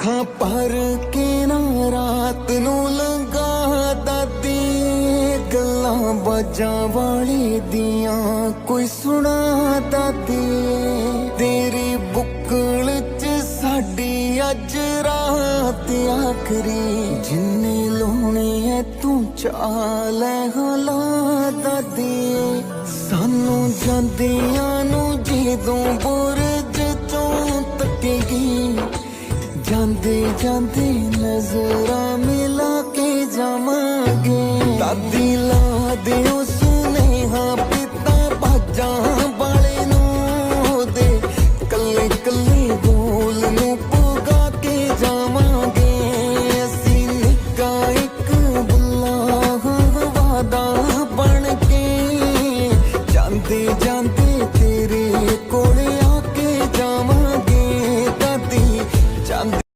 ਅੱਖਾਂ ਭਰ ਕੇ ਨਾ ਰਾਤ ਨੂੰ ਲੰਗਾ ਦਾਦੀ। ਗੱਲਾਂ ਬਾਜਾਂ ਵਾਲੀ ਦੀਆਂ ਕੋਈ ਸੁਣਾ ਦਾਦੀ। ਤੇਰੀ ਬੁੱਕਲ ਚ ਸਾਡੀ ਅੱਜ ਰਾਤ ਆਖਰੀ। ਜਿੰਨੇ ਲੋਣੀ ਐ ਤੂੰ ਚਾਲੇ ਹਲਾ ਦਾਦੀ। ਸਾਨੂੰ ਜਾਂਦਿਆਂ ਨੂੰ ਜਦੋਂ ਬੁਰਜ ਚੋਂ ਤੱਕੇਗੀ। ਜਾਂਦੇ ਜਾਂਦੇ ਨਜ਼ਰਾਂ ਮਿਲਾ ਕੇ ਜਾਵਾਂਗੇ ਦਾਦੀ ਲਾ ਦਿਓ ਸੁਨੇਹਾ ਪਿੱਤਾ ਭਾਜਾਂ